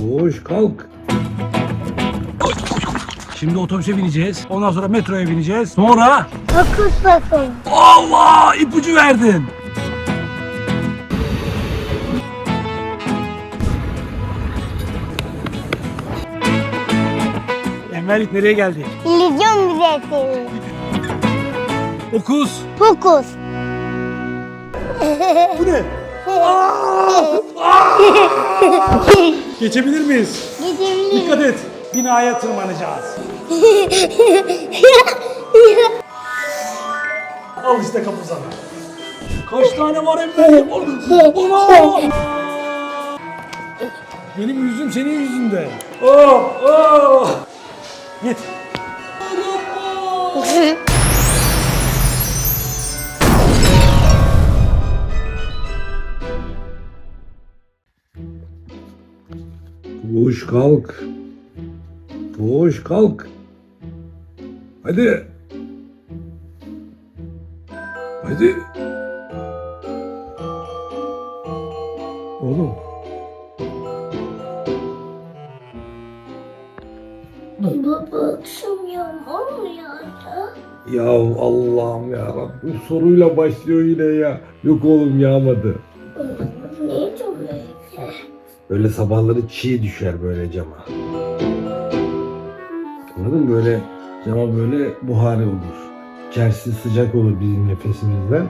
Koş kalk. Şimdi otobüse bineceğiz. Ondan sonra metroya bineceğiz. Sonra Fokus fokus. Allah ipucu verdin. Enverlik nereye geldik? İllüzyon müzesi. Okuz. Fokus. Bu ne? Geçebilir miyiz? Gidebilir. Dikkat et. Binaya tırmanacağız. Al işte kapı sana. Kaç tane var Enver? Ana! Benim yüzüm senin yüzünde. Oh, oh. Git. Koş kalk. Koş kalk. Hadi. Hadi. Oğlum. Baba akşam mu yağdı? Ya Allah'ım ya Rabbim soruyla başlıyor yine ya. Yok oğlum yağmadı. Böyle sabahları çiğ düşer böyle cama. Anladın mı? Böyle cama böyle buhari olur. İçerisi sıcak olur bizim nefesimizden.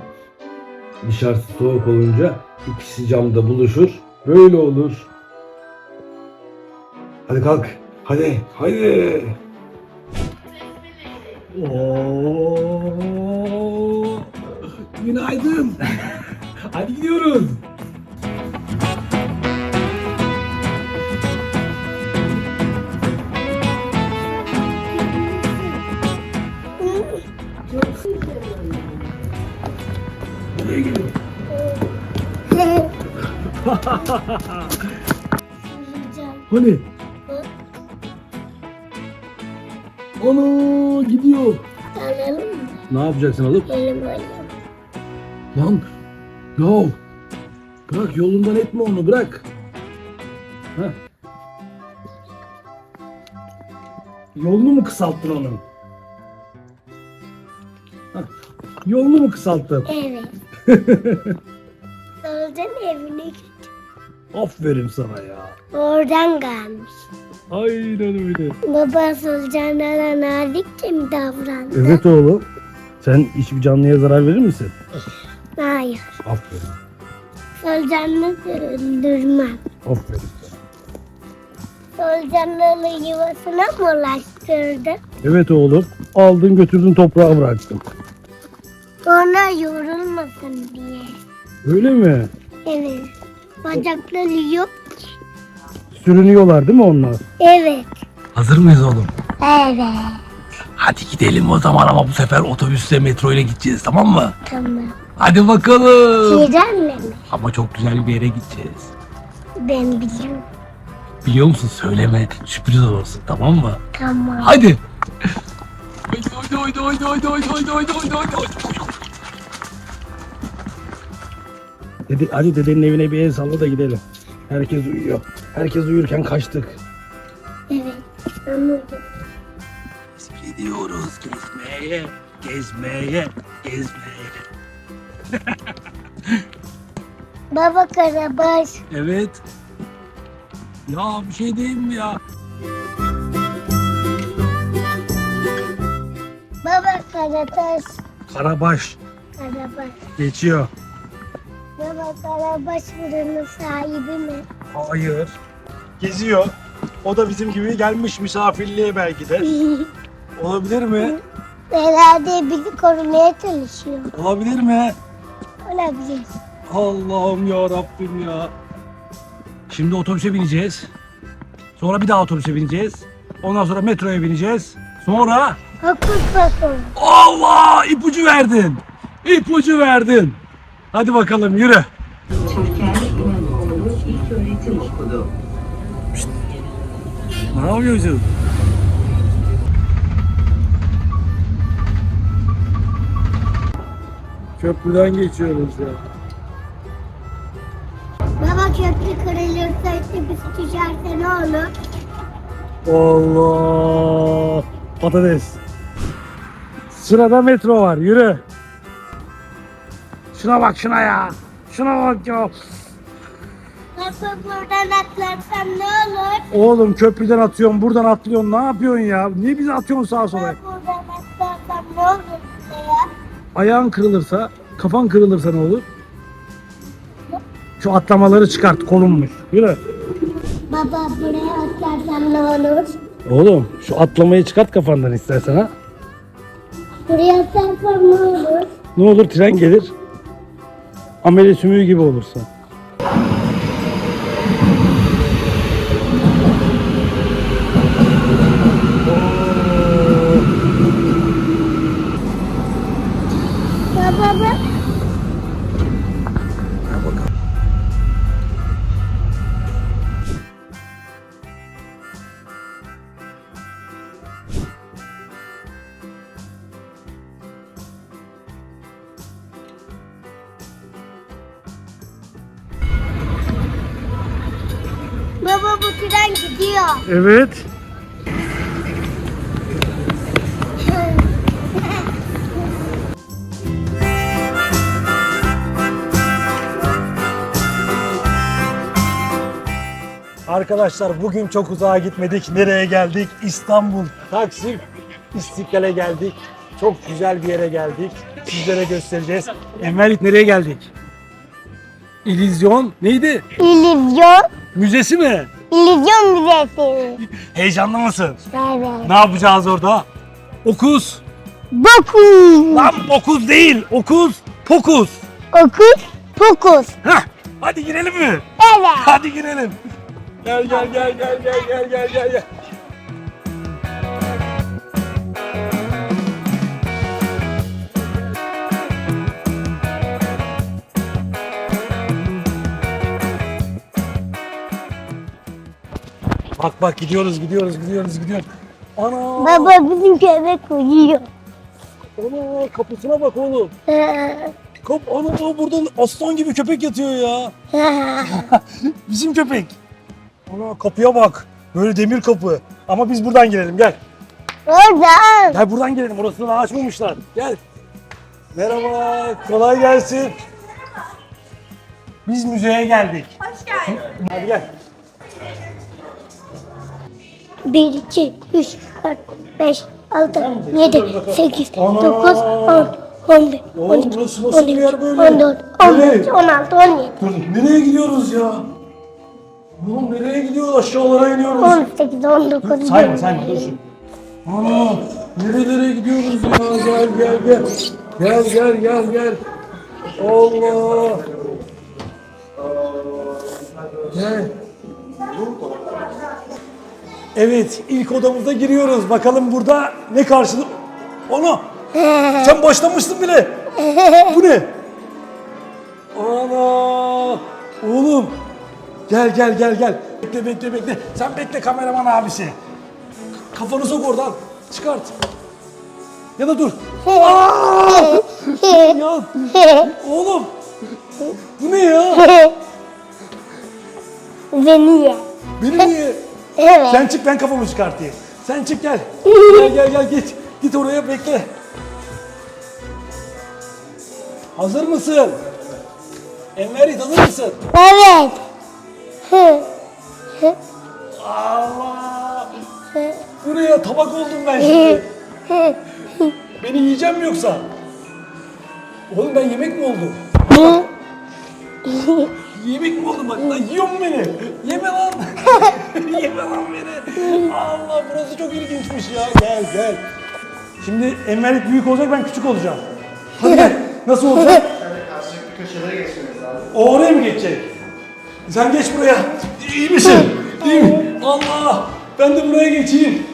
Dışarısı soğuk olunca ikisi camda buluşur. Böyle olur. Hadi kalk. Hadi. Hadi. Oo. Günaydın. Hadi gidiyoruz. Hani? Ana gidiyor. Alalım mı? Ne yapacaksın alıp? Elim alayım. Lan ya bırak yolundan etme onu bırak. Ha. Yolunu mu kısalttın onun? Yolunu mu kısalttın? Evet. Solucan evine. Aferin sana ya. Oradan gelmiş. Aynen öyle. Baba solucanlara nazikçe mi davrandı? Evet oğlum. Sen hiçbir canlıya zarar verir misin? Hayır. Aferin. Solucanları öldürmem. Aferin. Solucanları yuvasına mı ulaştırdı? Evet oğlum. Aldın götürdün toprağa bıraktın. Sonra yorulmasın diye. Öyle mi? Evet. Bacakları yok. Sürünüyorlar değil mi onlar? Evet. Hazır mıyız oğlum? Evet. Hadi gidelim o zaman ama bu sefer otobüsle metro ile gideceğiz tamam mı? Tamam. Hadi bakalım. Trenle mi? Ama çok güzel bir yere gideceğiz. Ben biliyorum. Biliyor musun söyleme sürpriz olsun tamam mı? Tamam. Hadi. Haydi haydi haydi haydi haydi haydi haydi haydi haydi haydi. Dede, hadi dedenin evine bir el salla da gidelim. Herkes uyuyor. Herkes uyurken kaçtık. Evet. Anladım. Biz gidiyoruz gezmeye, gezmeye, gezmeye. Baba Karabaş. Evet. Ya bir şey değil mi ya? Baba Karataş. Karabaş Karabaş. geçiyor. Baba Karabaş buranın sahibi mi? Hayır. Geziyor. O da bizim gibi gelmiş misafirliğe belki de. Olabilir mi? Herhalde bizi korumaya çalışıyor. Olabilir mi? Olabilir. Allah'ım ya Rabbim ya. Şimdi otobüse bineceğiz. Sonra bir daha otobüse bineceğiz. Ondan sonra metroya bineceğiz. Sonra fokus. Allah ipucu verdin. İpucu verdin. Hadi bakalım yürü. Okulu. Ne yapıyorsun? Köprüden geçiyoruz ya. Baba köprü kırılırsa biz düşerse ne olur? Allah. Patates. Sırada metro var. Yürü. Şuna bak şuna ya. Şuna bak ya. Baba buradan atlarsam ne olur? Oğlum köprüden atıyorsun, buradan atlıyorsun. Ne yapıyorsun ya? Niye bizi atıyorsun sağa sola? Baba buradan atlarsam ne olur ya? Ayağın kırılırsa, kafan kırılırsa ne olur? Şu atlamaları çıkart, kolunmuş. Yürü. Baba buraya atlarsam ne olur? Oğlum şu atlamayı çıkart kafandan istersen ha. Buraya atlarsam ne olur? Ne olur tren gelir. Amele gibi olursa. Baba bu tren gidiyor. Evet. Arkadaşlar bugün çok uzağa gitmedik. Nereye geldik? İstanbul, Taksim, İstiklal'e geldik. Çok güzel bir yere geldik. Sizlere göstereceğiz. Enverit nereye geldik? İllüzyon neydi? İllüzyon. Müzesi mi? İllüzyon müzesi. Heyecanlı mısın? Evet. Ne yapacağız orada? Okuz. Dokuz. Lan okuz değil. Okuz. Pokus. Okuz. Pokus. Heh. Hadi girelim mi? Evet. Hadi girelim. Gel gel gel gel gel gel gel gel Bak bak gidiyoruz gidiyoruz gidiyoruz gidiyoruz. Ana! Baba bizim köpek uyuyor. Ana kapısına bak oğlum. Kap ana o burada aslan gibi köpek yatıyor ya. Bizim köpek. Ana kapıya bak. Böyle demir kapı. Ama biz buradan girelim gel. Oradan. Gel buradan girelim. Orasını daha açmamışlar. Gel. Merhaba. Kolay gelsin. Biz müzeye geldik. Hoş geldin. Hadi gel. 1, 2, 3, 4, 5, 6, 7, 8, 9, Ana. 10, 11, Oğlum 12, burası nasıl bir yer böyle? 14, 15, Nereye? 16, 17, Dur, nereye gidiyoruz ya? Oğlum nereye gidiyoruz? Aşağılara iniyoruz. 18, 19, Sayma 20. sayma dur şimdi. Ana nerelere gidiyoruz ya gel gel gel. Gel gel gel gel. Allah. Gel. Evet ilk odamıza giriyoruz. Bakalım burada ne karşılık... Ana! Sen başlamıştın bile. Bu ne? Ana! Oğlum! Gel gel gel gel. Bekle bekle bekle. Sen bekle kameraman abisi. Kafanı sok oradan. Çıkart. Ya da dur. Aa! ya oğlum. Bu ne ya? Beni ye. Beni niye? Evet. Sen çık ben kafamı çıkartayım. Sen çık gel. Gel gel gel git. Git oraya bekle. Hazır mısın? Enverit hazır mısın? Evet. Hı, Allah! hı, Buraya tabak oldum ben şimdi. hı, Beni yiyeceğim mi yoksa? Oğlum ben yemek mi oldum? hı. Yemek mi oldum bak lan yiyor mu beni? Yeme lan. Yeme lan beni. Allah burası çok ilginçmiş ya. Gel gel. Şimdi Enver büyük olacak ben küçük olacağım. Hadi gel. Nasıl olacak? O oraya mı geçecek? Sen geç buraya. İyi misin? İyi mi? Allah! Ben de buraya geçeyim.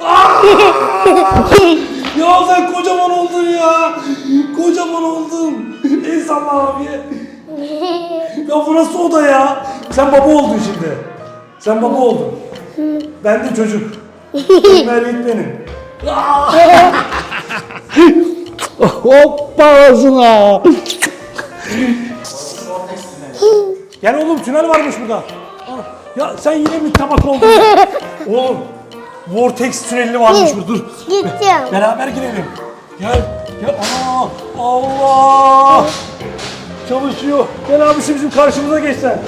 Aa! ya sen kocaman oldun ya. Kocaman oldun. El salla abiye. Ya burası oda ya. Sen baba oldun şimdi. Sen baba oldun. Ben de çocuk. Merit benim. Hoppa ağzına. Gel oğlum tünel varmış burada. Al. Ya sen yine mi tabak oldun? Oğlum Vortex tüneli varmış burada. Dur. Gideceğim. Beraber girelim. Gel. Gel. Aa, Allah. Çalışıyor. Gel abisi bizim karşımıza geç sen.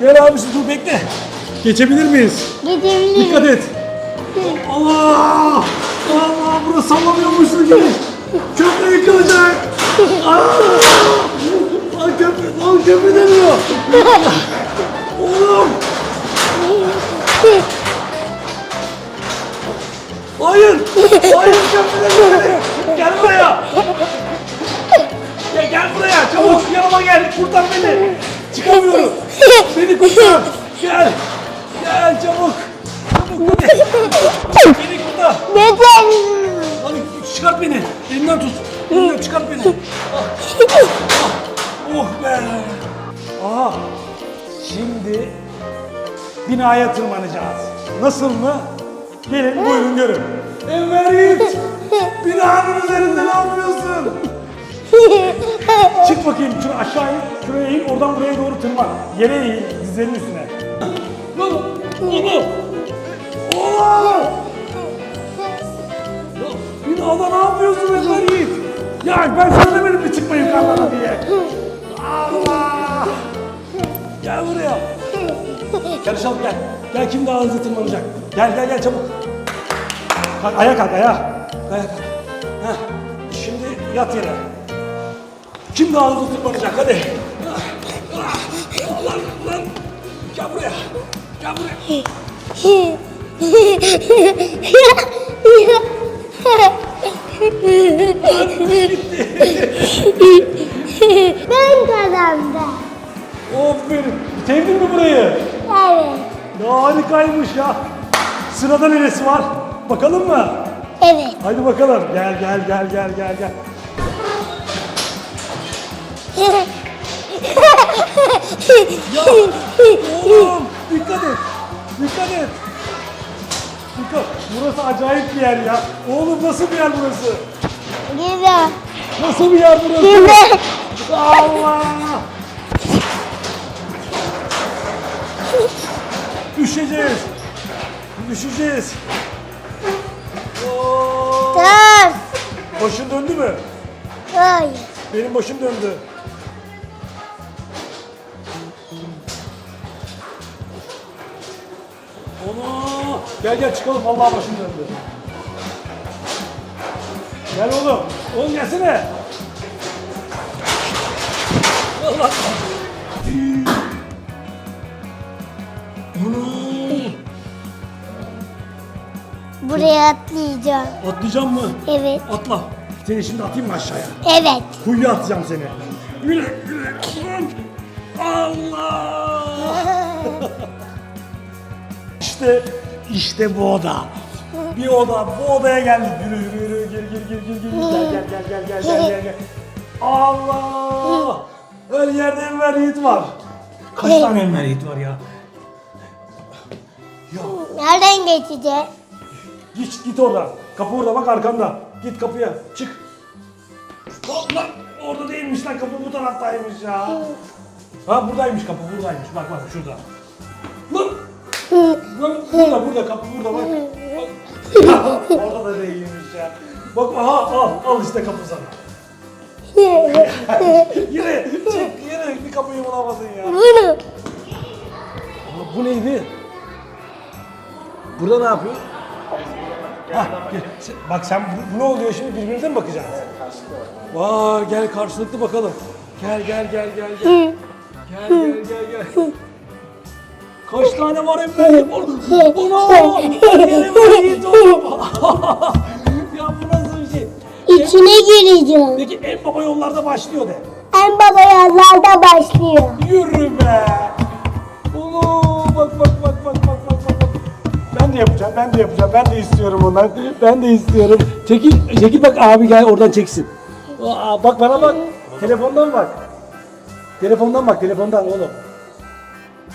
Gel abisi dur bekle. Geçebilir miyiz? Gidebilirim. Dikkat et. Allah! Allah burası sallamıyormuşsun gibi. Köprü yıkılacak. Aa! Lan köprü, lan köprü dönüyor. Oğlum. Hayır. Hayır köprü dönüyor. Gel buraya. Gel, gel buraya çabuk yanıma gel kurtar beni. Çıkamıyorum. Beni kurtar. Gel. Gel çabuk. Çabuk hadi. Beni kurtar. Neden? Hadi çıkart beni. Elimden tut. Elimden çıkart beni. Ah. Ah. Oh be. Aha. Şimdi binaya tırmanacağız. Nasıl mı? Gelin buyurun görün. Enver Yiğit. Binanın üzerinde ne yapıyorsun? Çık bakayım şunu aşağı in. Şuraya in oradan buraya doğru tırman. Yere in dizlerinin üstüne. Oğlum. Oğlum. Binada ne yapıyorsun Enver Yiğit? Ya ben söylemedim mi çıkma yukarılara diye. Allah. Gel buraya. Karışalım gel. Gel kim daha hızlı tırmanacak? Gel gel gel çabuk. Kalk ayağa kalk ayağa. Ayağa kalk. Heh. Şimdi yat yere. Kim daha hızlı tırmanacak hadi. Lan lan. Gel buraya. Gel buraya. ben kazandım. Aferin. Sevdin mi burayı? Evet. Ya harikaymış ya. Sırada neresi var? Bakalım mı? Evet. Haydi bakalım. Gel gel gel gel gel gel. Ya oğlum dikkat et. Dikkat et. Dikkat. Burası acayip bir yer ya. Oğlum nasıl bir yer burası? Güzel. Nasıl bir yer burası? Güzel. Allah! Düşeceğiz. Düşeceğiz. Oo! Tamam. Başın döndü mü? Hayır. Benim başım döndü. Onu gel gel çıkalım vallahi başım döndü. Gel oğlum. Oğlum gelsene. Allah. Buraya atlayacağım. Atlayacağım mı? Evet. Atla. Seni şimdi atayım mı aşağıya? Evet. Kuyuya atacağım seni. Allah! işte, işte bu oda. Bir oda, bu odaya geldik. Yürü, yürü, yürü. Gir, gir, gir, gir, gir. Gel, gel, gel, gel, gel, gel, gel, gel. Allah! Her yerde Enver Yiğit var. Kaç tane Enver Yiğit var ya? Ya Nereden geçeceğiz? Git git oradan. Kapı orada bak arkanda. Git kapıya. Çık. Lan orada değilmiş lan kapı bu taraftaymış ya. Ha buradaymış kapı buradaymış. Bak bak şurada. Burada burada kapı burada bak. orada da değilmiş ya. Bak aha al al işte kapı sana. Yürü çık yürü bir kapıyı bulamadın ya. Bunu. Aa, bu neydi? Burada ne yapıyor? Hah, gel. Bak sen bu, bu ne oluyor şimdi birbirinize mi bakacaksınız? Var gel karşılıklı bakalım. Gel gel gel gel gel. Gel gel gel gel. Kaç tane var var Yiğit oğlum. ya bu nasıl bir şey? İçine gireceğim. Peki en baba yollarda başlıyor de. En baba yazlarda başlıyor. Yürü be. Ulu bak bak bak bak bak bak bak. bak. Ben de yapacağım, ben de yapacağım. Ben de istiyorum ondan. Ben de istiyorum. Çekil, çekil bak abi gel oradan çeksin. Aa, bak bana bak. Telefondan bak. Telefondan bak, telefondan oğlum.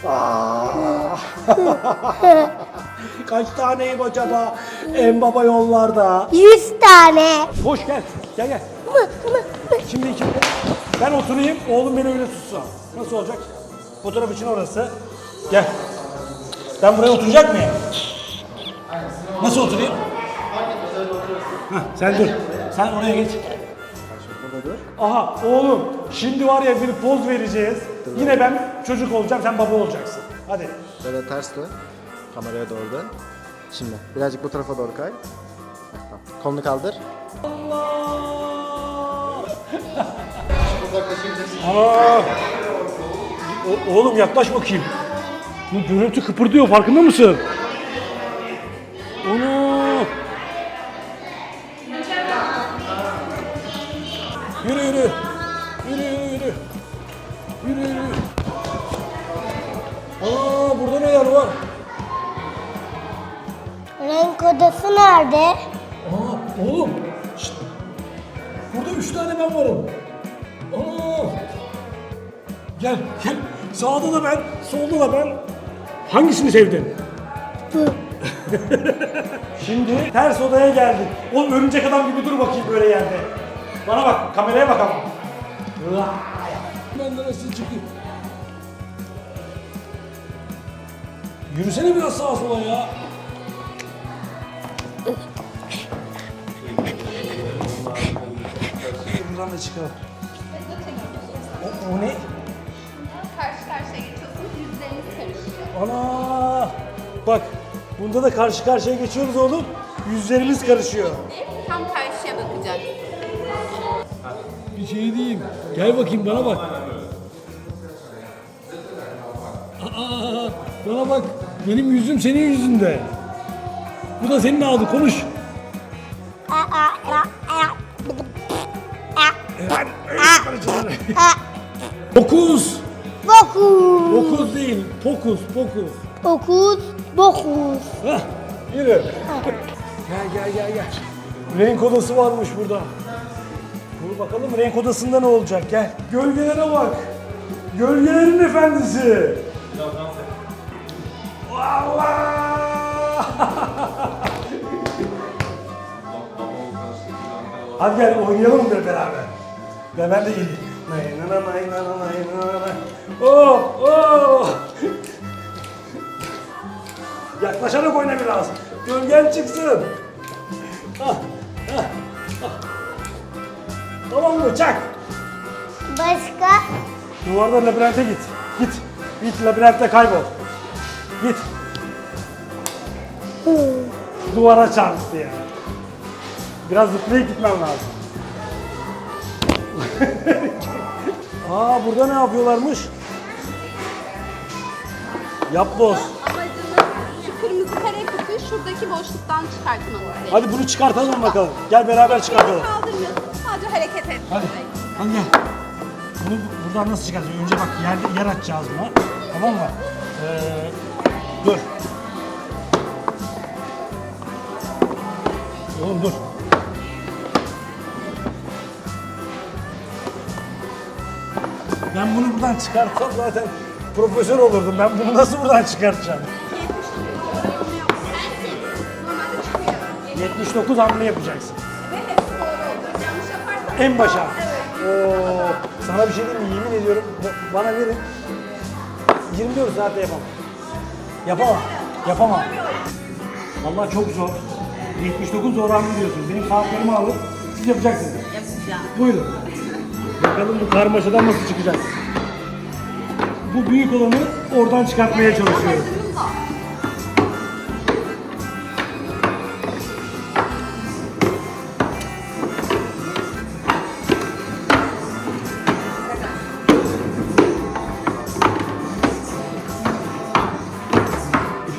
Aa. Kaç taneyim acaba? En baba yollarda. Yüz tane. Koş gel. Gel gel. Şimdi ikimiz. Ben oturayım, oğlum beni öyle tutsa. Nasıl olacak? Fotoğraf için orası. Gel. Ben buraya oturacak mıyım? Nasıl oturayım? Hah, sen dur. Sen oraya geç. Aha oğlum şimdi var ya bir poz vereceğiz. Yine ben çocuk olacağım sen baba olacaksın. Hadi. Böyle ters dön. Kameraya doğru dön. Şimdi birazcık bu tarafa doğru kay. Heh, tamam. Kolunu kaldır. Aa! O- oğlum yaklaş bakayım. Bu görüntü kıpırdıyor farkında mısın? Odası nerede? Aa oğlum. şşt. Burada üç tane ben varım. Aa. Gel gel. Sağda da ben, solda da ben. Hangisini sevdin? Bu. Şimdi ters odaya geldik. Oğlum örümcek adam gibi dur bakayım böyle yerde. Bana bak, kameraya bak ama. Ben de nasıl çıkayım? Yürüsene biraz sağa sola ya. Buradan da çıkalım. O, o ne? Karşı karşıya geçiyorsunuz, yüzleriniz karışıyor. Ana! Bak, bunda da karşı karşıya geçiyoruz oğlum. Yüzlerimiz karışıyor. Tam karşıya bakacak. Bir şey diyeyim. Gel bakayım bana bak. Aa, bana bak. Benim yüzüm senin yüzünde. Bu da senin ağzın. Konuş. Dokuz. Dokuz. Dokuz değil. Pokus, pokus. Dokuz. Hah, yürü. gel gel gel gel. Renk odası varmış burada. Dur bakalım renk odasında ne olacak gel. Gölgelere bak. Gölgelerin efendisi. Allah! Hadi gel oynayalım da beraber. Ben de geleyim. Nay na na nay na na nay na na nay. Oh oh. Yaklaşarak oyna biraz. Gölgen çıksın. Ah, ah, ah. Tamam mı? Çak. Başka? Duvarda labirente git. Git. Git labirentte kaybol. Git. Duvara çarptı ya. Biraz zıplayıp gitmem lazım. Aa burada ne yapıyorlarmış? Yap boz. Amacımız şu kırmızı kare kutuyu şuradaki boşluktan çıkartmanız. Hadi bunu çıkartalım bakalım. Gel beraber çıkartalım. Kaldırmıyorsunuz, sadece hareket Hadi. ettirecek. Hadi gel. Bunu buradan nasıl çıkaracağız? Önce bak yer, yer açacağız buna. Tamam mı? Ee, dur. Oğlum dur. Ben bunu buradan çıkartsam zaten profesör olurdum. Ben bunu nasıl buradan çıkartacağım? Normalde çıkıyor. 79 hamle yapacaksın. En başa. Oo, sana bir şey diyeyim mi? Yemin ediyorum bana verin. 24 saatte yapamam. Yapamam. Yapamam. Vallahi çok zor. 79 zor hamle diyorsunuz. Benim saatlerimi alıp siz yapacaksınız. Yapacağım. Buyurun. Bakalım bu karmaşadan nasıl çıkacak. Bu büyük olanı oradan çıkartmaya çalışıyorum.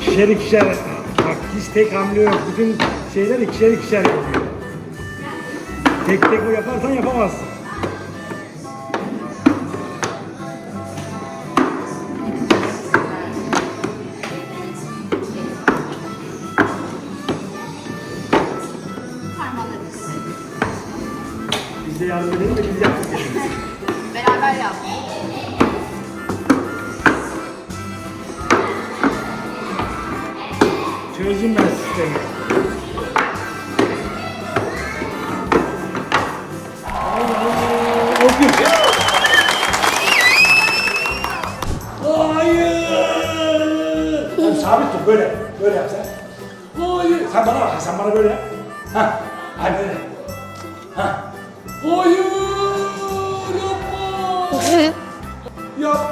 İkişer ikişer. Bak hiç tek hamle yok. Bütün şeyler ikişer ikişer yapıyor. Tek tek o yaparsan yapamazsın. Yardım edelim de biz yaptık. Beraber yaptık. Çözdüm ben sistemi. Okey. Hayır! Hadi sabit dur böyle. Böyle yap sen. Hayır. Sen bana bak sen bana böyle yap. Ha.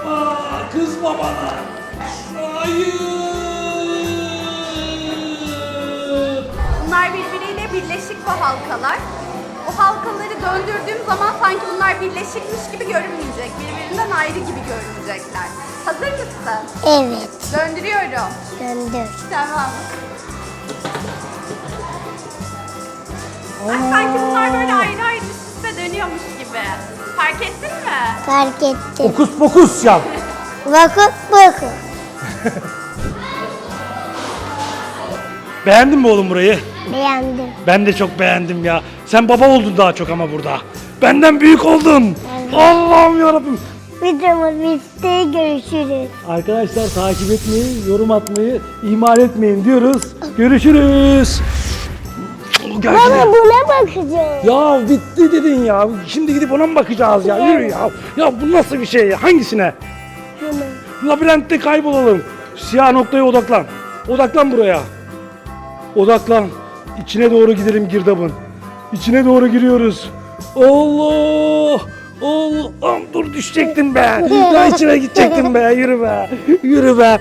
Yapma. Kızma bana. Hayır. Bunlar birbiriyle birleşik bu halkalar. O halkaları döndürdüğüm zaman sanki bunlar birleşikmiş gibi görünmeyecek. Birbirinden ayrı gibi görünecekler. Hazır mısın? Evet. Döndürüyorum. Döndür. Tamam. Bak sanki bunlar böyle ayrı ayrı üst üste dönüyormuş gibi. Fark ettin mi? Fark ettim. Fokus fokus yap. Bakın bakın. Beğendin mi oğlum burayı? Beğendim. Ben de çok beğendim ya. Sen baba oldun daha çok ama burada. Benden büyük oldun. Allah'ım yarabbim. Videomuz bitti. Görüşürüz. Arkadaşlar takip etmeyi, yorum atmayı ihmal etmeyin diyoruz. Görüşürüz. Gel Baba gidelim. buna bakacağım. Ya bitti dedin ya. Şimdi gidip ona mı bakacağız ya? Yürü ya. Ya bu nasıl bir şey ya? Hangisine? Şunu. Labirentte kaybolalım. Siyah noktaya odaklan. Odaklan buraya. Odaklan. İçine doğru gidelim girdabın. İçine doğru giriyoruz. Allah! Allah! Am, Dur düşecektin be. Ya içine gidecektin be. Yürü be. Yürü be.